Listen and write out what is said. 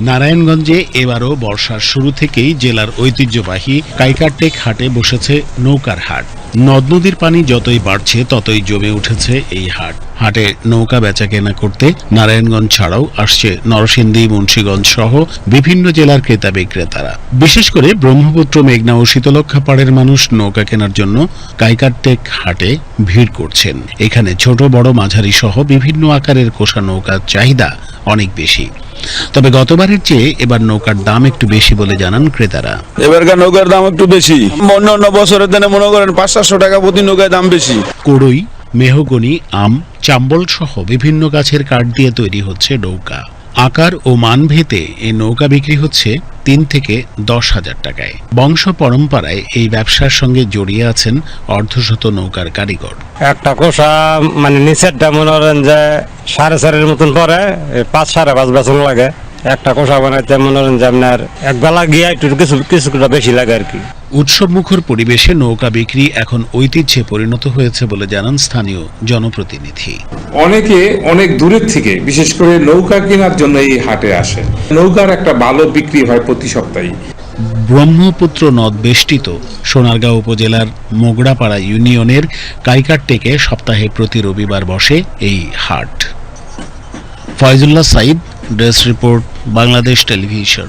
নারায়ণগঞ্জে এবারও বর্ষার শুরু থেকেই জেলার ঐতিহ্যবাহী কাইকারটেক হাটে বসেছে নৌকার হাট। নদ নদীর পানি যতই বাড়ছে, ততই জমে উঠেছে এই হাট। হাটে নৌকা বেচা কেনা করতে নারায়ণগঞ্জ ছাড়াও আসছে নরসিংদী, মুন্সীগঞ্জ সহ বিভিন্ন জেলার ক্রেতা বিক্রেতারা। বিশেষ করে ব্রহ্মপুত্র, মেঘনা ও শীতলক্ষা পাড়ের মানুষ নৌকা কেনার জন্য কাইকারটেক হাটে ভিড় করছেন। এখানে ছোট, বড় মাঝারি সহ বিভিন্ন আকারের কোষা নৌকার চাহিদা অনেক বেশি। তবে গতবারের চেয়ে এবার নৌকার দাম একটু বেশি বলে জানান ক্রেতারা। এবারকার নৌকার দাম একটু বেশি। অন্য অন্য বছরের দিনে মনে করেন পাঁচ সাতশো টাকা প্রতি নৌকায় দাম বেশি। কড়ই মেহগনি আম চাম্বল সহ বিভিন্ন গাছের কাঠ দিয়ে তৈরি হচ্ছে নৌকা। আকার ও মান ভেতে এই নৌকা বিক্রি হচ্ছে তিন থেকে দশ হাজার টাকায়। বংশ পরম্পরায় এই ব্যবসার সঙ্গে জড়িয়ে আছেন অর্ধশত নৌকার কারিগর। একটা কোষা মানে নিচেরটা মনে করেন যে সাড়ে চারের মতন পরে পাঁচ সাড়ে পাঁচ বেতন লাগে। একটা কোষা বানাইতে মনে করেন যে আপনার এক বেলা গিয়ে একটু কিছু কিছুটা বেশি লাগে আর কি। উৎসবমুখর পরিবেশে নৌকা বিক্রি এখন ঐতিহ্যে পরিণত হয়েছে বলে জানান স্থানীয় জনপ্রতিনিধি। অনেকে অনেক দূরের থেকে বিশেষ করে নৌকা কেনার জন্য এই হাটে আসে নৌকার একটা ভালো বিক্রি হয় প্রতি সপ্তাহে ব্রহ্মপুত্র নদ বেষ্টিত সোনারগাঁও উপজেলার মোগড়াপাড়া ইউনিয়নের কাইকারটেকে সপ্তাহে প্রতি রবিবার বসে এই হাট। ফয়জুল্লাহ সাইদ ড্রেস রিপোর্ট বাংলাদেশ টেলিভিশন।